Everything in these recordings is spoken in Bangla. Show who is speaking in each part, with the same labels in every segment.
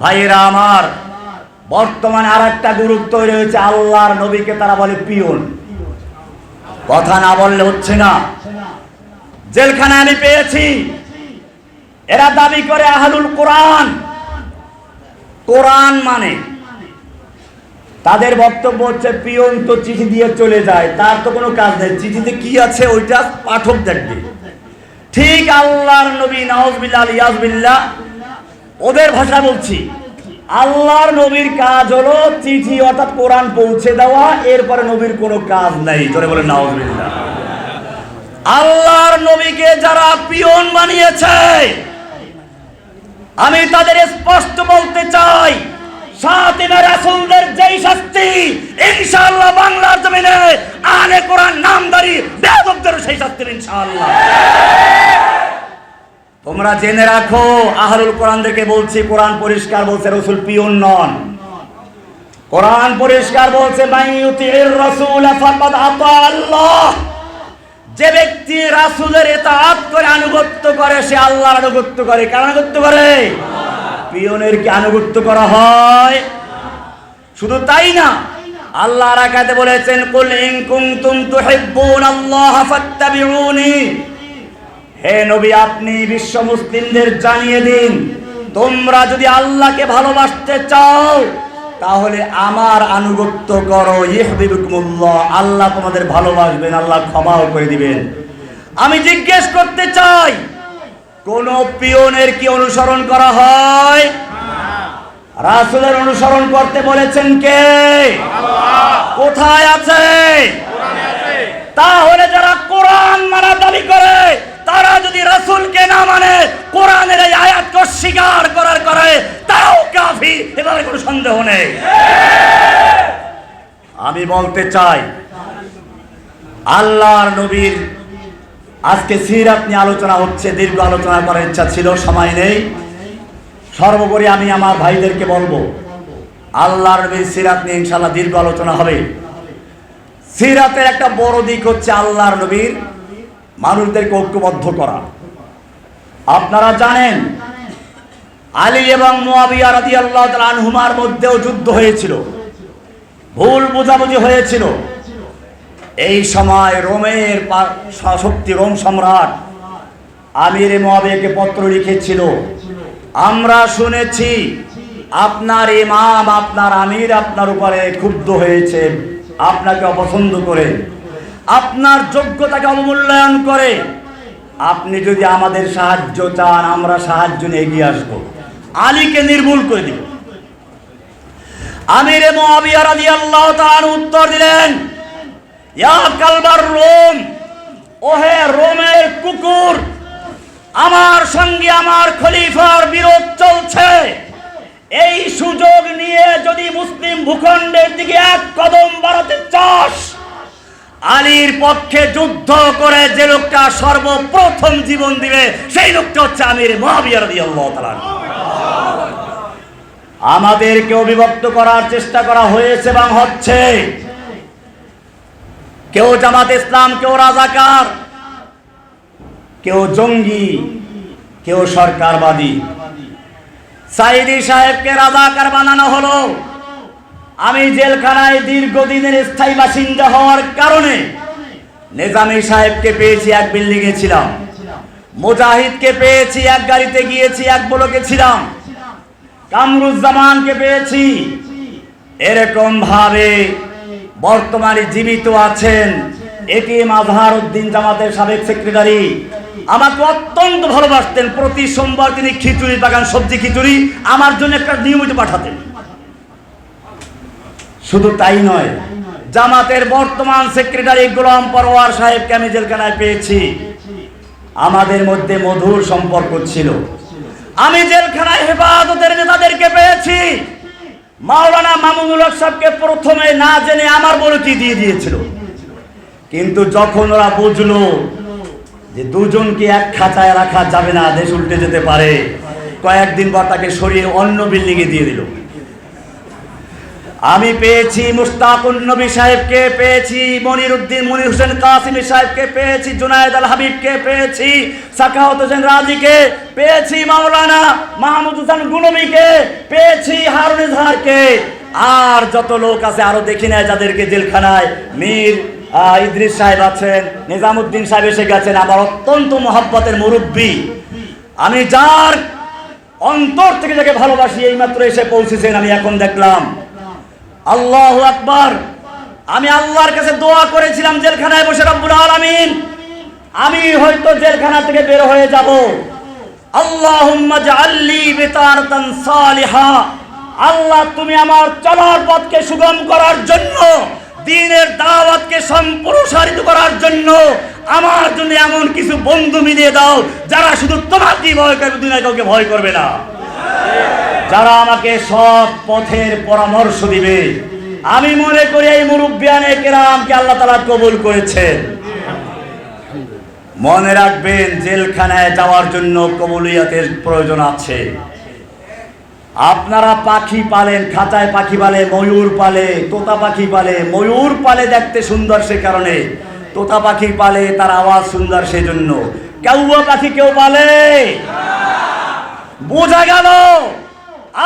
Speaker 1: ভাইয়েরা আমার, বর্তমানে আর একটা গ্রুপ তৈরি হয়েছে, আল্লাহর নবীকে তারা বলে পিয়ন। কথা না বললে হচ্ছে না। জেলখানায় আমি পেয়েছি। এরা দাবি করে আহলুল কোরআন। কোরআন মানে। তাদের বক্তব্য হচ্ছে, পিয়ন তো চিঠি দিয়ে চলে যায়, তার তো কোনো কাজ নেই। চিঠিতে কি আছে ওইটা পাঠক দেখবে। ঠিক আল্লাহর নবী নওয়াজবিল্লাহ ইয়াজবিল্লাহ ওদের ভাষা বলছি। আল্লাহর নবীর কাজ হলো চিঠি অর্থাৎ কোরআন পৌঁছে দেওয়া, এরপরে নবীর কোনো কাজ নাই। জোরে বলে নওয়াজবিল্লাহ আল্লাহর নবীকে যারা পিয়ন বানিয়েছে, আমি তাদের স্পষ্ট বলতে চাই, সাতিমা রাসূলদের যেই শাস্তি, ইনশাআল্লাহ বাংলার জমিনে আলে কোরআন নামদারি বেয়াদবদের সেই শাস্তি ইনশাআল্লাহ। তোমরা জেনে রাখো কোরআন থেকে বলছি, কোরআন পরিষ্কার বলছে রসুল পিয়ন নন। কোরআন পরিষ্কার বলছে যে ব্যক্তি রাসূলের ইতাআত করে আনুগত্য করে, সে আল্লাহর আনুগত্য করে। কার আনুগত্য করে? পিয়নের কি আনুগত্য করা হয়? শুধু তাই না আল্লাহ রাকাতে বলেছেন, কুল ইন কুনতুম তুহিব্বুন আল্লাহ ফাত্তাবিউনি। হে নবী, আপনি বিশ্ব মুসলিমদের জানিয়ে দিন, তোমরা যদি আল্লাহকে ভালোবাসতে চাও, তাহলে আমার আনুগত্য করো। ইহবিবুকুমুল্লাহ, আল্লাহ তোমাদের ভালোবাসবেন, আল্লাহ ক্ষমাও করে দিবেন। আমি জিজ্ঞেস করতে চাই, কোন পিয়নের কি অনুসরণ করা হয়? রাসূলের অনুসরণ করতে বলেছেন কে? কোথায় আছে? তাহলে যারা কোরআন মানা দাবি করে তারা যদি রাসূলকে না মানে কোরআনের এই আয়াতকে স্বীকার করার করে তারাও কাফি এবারে কোনো সন্দেহ নেই। আমি বলতে চাই, আল্লাহর নবীর আজকে সিরাত নিয়ে আলোচনা হচ্ছে, দীর্ঘ আলোচনা করার ইচ্ছা ছিল, সময় নেই। সর্বোপরি আমি আমার ভাইদেরকে বলব, আল্লাহর নবীর সিরাত নিয়ে ইনশাল্লাহ দীর্ঘ আলোচনা হবে। সিরাতের একটা বড় দিক হচ্ছে আল্লাহর নবীর মানুষদেরকে ঐক্যবদ্ধ করা। আপনারা জানেন, আলী এবং মুয়াবিয়া আনহুমার মধ্যেও যুদ্ধ হয়েছিল। ভুল বোঝাবুঝি হয়েছিল। এই সময় রোমের শক্তি রোম সম্রাট আমির মুয়াবিয়াকে পত্র লিখেছিল, আমরা শুনেছি আপনার ইমাম, আপনার আমির আপনার উপরে ক্ষুব্ধ হয়েছে আপনাকে অপছন্দ করে আপনার যোগ্যতাকে অবমূল্যায়ন করে। আপনি যদি আমাদের সাহায্য চান, আমরা সাহায্য নিয়ে এগিয়ে আসব। আলীকে নির্মূল করে দিব আমির মুয়াবিয়া রাদিয়াল্লাহু তাআলা উত্তর দিলেন, ইয়া কালবার রোম, ওহে রোমের কুকুর, আমার সঙ্গে আমার খলিফার বিরোধ চলছে। এই সুযোগ নিয়ে যদি মুসলিম ভূখণ্ডের দিকে এক কদম বাড়াতে চাস আলীর পক্ষে যুদ্ধ করে যে লোকটা সর্বপ্রথম জীবন দিবে, সেই লোকটা হচ্ছে আমির মহাবিয়ার আমাদেরকে অবিভক্ত করার চেষ্টা করা হয়েছে এবং হচ্ছে। কেউ জামাত ইসলাম, কেউ রাজাকার, কেউ জঙ্গি, কেউ সরকারবাদী। সাইদি সাহেবকে রাজাকার বানানো হলো। আমি জেলখানায় দীর্ঘদিনের স্থায়ী বাসিন্দা হওয়ার কারণে নেজামি সাহেবকে পেয়েছি এক বিল্ডিং এ ছিলাম। মুজাহিদকে পেয়েছি এক গাড়িতে গিয়েছি, এক ব্লকে ছিলাম। কামরুজ্জামানকে পেয়েছি। এরকম ভাবে বর্তমানে জীবিত আছেন এটিএম আজহার উদ্দিন জামাতের সাবেক সেক্রেটারি। আমাকে অত্যন্ত ভালোবাসতেন। প্রতি সোমবার তিনি খিচুড়ি বাগান, সবজি খিচুড়ি আমার জন্য একটা নিয়মিত পাঠাতেন। শুধু তাই নয়, জামাতের বর্তমান সেক্রেটারি গোলাম পরোয়ার সাহেবকে আমি জেলখানায় পেয়েছি। আমাদের মধ্যে মধুর সম্পর্ক ছিল। আমি জেলখানায় হেফাজতের নেতাদেরকে পেয়েছি। মাওলানা মামুনুল হক সাহেবকে প্রথমে না জেনে আমার বলকি দিয়ে দিয়েছিল। কিন্তু যখন ওরা বুঝলো যে দুজনকে এক খাঁচায় রাখা যাবে না, দেশ উল্টে যেতে পারে, কয়েকদিন পর তাকে সরিয়ে অন্য বিল্ডিংয়ে দিয়ে দিল। আমি পেয়েছি মুস্তাকুন নবী সাহেবকে, পেয়েছি মনির উদ্দিন মনির হোসেন কাসিমি সাহেবকে, পেয়েছি জুনায়েদ আল হাবিবকে, পেয়েছি সাখাওয়াত হোসেন রাজিকে, পেয়েছি মাওলানা মাহমুদ হোসেন গুনবীকে পেয়েছি হারুন ইজহারকে। আর যত লোক আছে আরও দেখি না যাদেরকে জেলখানায়। মীর ইদ্রিস সাহেব আছেন, নিজামুদ্দিন সাহেব এসে গেছেন, আমার অত্যন্ত মহব্বতের মুরব্বী। আমি যার অন্তর থেকে যাকে ভালোবাসি, এইমাত্র এসে পৌঁছেছেন, আমি এখন দেখলাম আল্লাহ আকবার। আমি আল্লাহর কাছে দোয়া করেছিলাম জেলখানায় বসে রব্বুল আলামিন। আমি হয়তো জেলখানা থেকে বের হয়ে যাব। আল্লাহুম্মা জাআল্লি বিতারাতান সালিহা। আল্লাহ, তুমি আমার চলার পথকে সুগম করার জন্য, দিনের দাওয়াতকে সম্প্রসারিত করার জন্য আমার জন্য এমন কিছু বন্ধু মিলিয়ে দাও যারা শুধু তোমাকেই ভয় করবে দুনিয়া কাউকে ভয় করবে না। যারা আমাকে সব পথের পরামর্শ দিবে, আমি মনে করি এই মুরব্বিয়ানে কেরামকে আল্লাহ তালা কবুল করেছেন। মনে রাখবেন, জেলখানায় যাওয়ার জন্য কবুলিয়াতের প্রয়োজন আছে। আপনারা পাখি পালেন, খাঁচায় পাখি পালে, ময়ূর পালে, তোতা পাখি পালে, ময়ূর পালে দেখতে সুন্দর সে কারণে, তোতা পাখি পালে তার আওয়াজ সুন্দর সেজন্য। কেউয়া পাখি কেউ পালে? বোঝা গেল?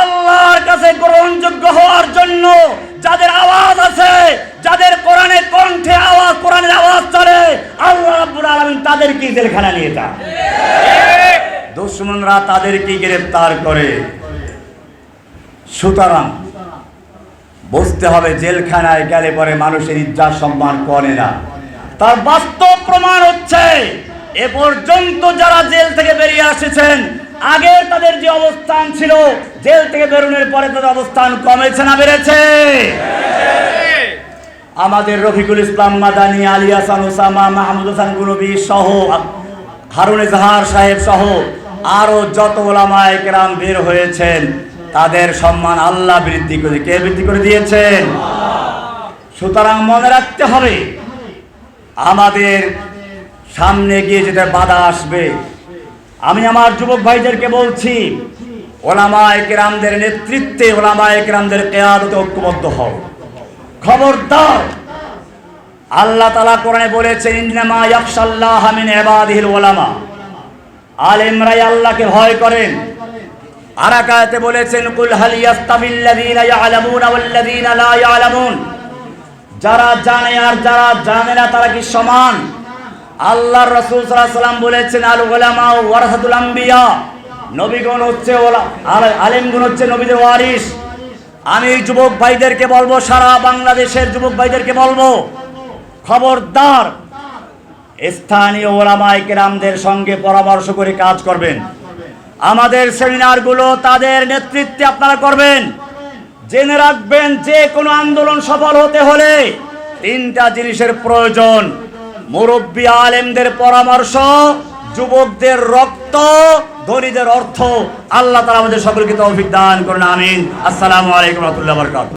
Speaker 1: আল্লাহর কাছে গ্রহণযোগ্য হওয়ার জন্য যাদের আওয়াজ আছে, যাদের কোরআনে কণ্ঠে আওয়াজ, কোরআনের আওয়াজ চলে, আল্লাহ রাব্বুল আলামিন তাদেরকেই জেলখানা নিয়ে যান দুশ্মনরা তাদেরকেই গ্রেফতার করে। সুতরাং বুঝতে হবে, জেলখানায় গেলে পরে মানুষের ইজ্জাত সম্মান করে না। তার বাস্তব প্রমাণ হচ্ছে, এ পর্যন্ত যারা জেল থেকে বেরিয়ে এসেছেন আগে তাদের যে অবস্থান ছিল, জেল থেকে বেরোনোর পরে তাদের অবস্থান কমেছে না বেড়েছে? আমাদের রফিকুল ইসলাম মাদানি, আলী হাসান, ওসামা, মাহমুদ হাসান গুনবী সহ, হারুন জাহার সাহেব সহ আরও যত ওলামায় কেরাম বের হয়েছেন, তাদের সম্মান আল্লাহ বৃদ্ধি করে, কে বৃদ্ধি করে দিয়েছেন সুতরাং মনে রাখতে হবে, আমাদের সামনে গিয়ে যেটা বাধা আসবে। আমি আমার যুবক ভাইদেরকে বলছি, ওলামায় একরামদের নেতৃত্বে ওলামা একরামদের কেয়াদতে ঐক্যবদ্ধ হও। খবরদার আল্লাহ তালা কোরআনে বলেছেন, ইন্নামা ইয়াখশাল্লাহ মিন ইবাদিহিল উলামা আলেমরাই আল্লাহকে ভয় করেন। আরাকাতে বলেছেন, কুল হাল ইয়াস্তাবিল্লাযীনা ইয়ালামুনা ওয়াল্লাযীনা লা ইয়ালামুন? যারা জানে আর যারা জানে না, তারা কি সমান? আল্লাহর রাসূল সাল্লাম বলেছেন, আল উলামা ওয়ারাসাতুল আম্বিয়া। নবীগণ হচ্ছে আলেমগণ হচ্ছে নবীদের ওয়ারিস আমি যুবক ভাইদেরকে বলব, সারা বাংলাদেশের যুবক ভাইদেরকে বলব, খবরদার। স্থানীয় ওলামায় কেরামদের সঙ্গে পরামর্শ করে কাজ করবেন। আমাদের সেমিনারগুলো তাদের নেতৃত্বে আপনারা করবেন। জেনে রাখবেন, যে কোনো আন্দোলন সফল হতে হলে তিনটা জিনিসের প্রয়োজন। মুরব্বী আলেমদের পরামর্শ, যুবকদের রক্ত, ধনীদের অর্থ। আল্লাহ তালা আমাদের সকলকে তৌফিক দান করুন, আমিন। আসসালামু আলাইকুম রহমতুল্লাহ বরকাত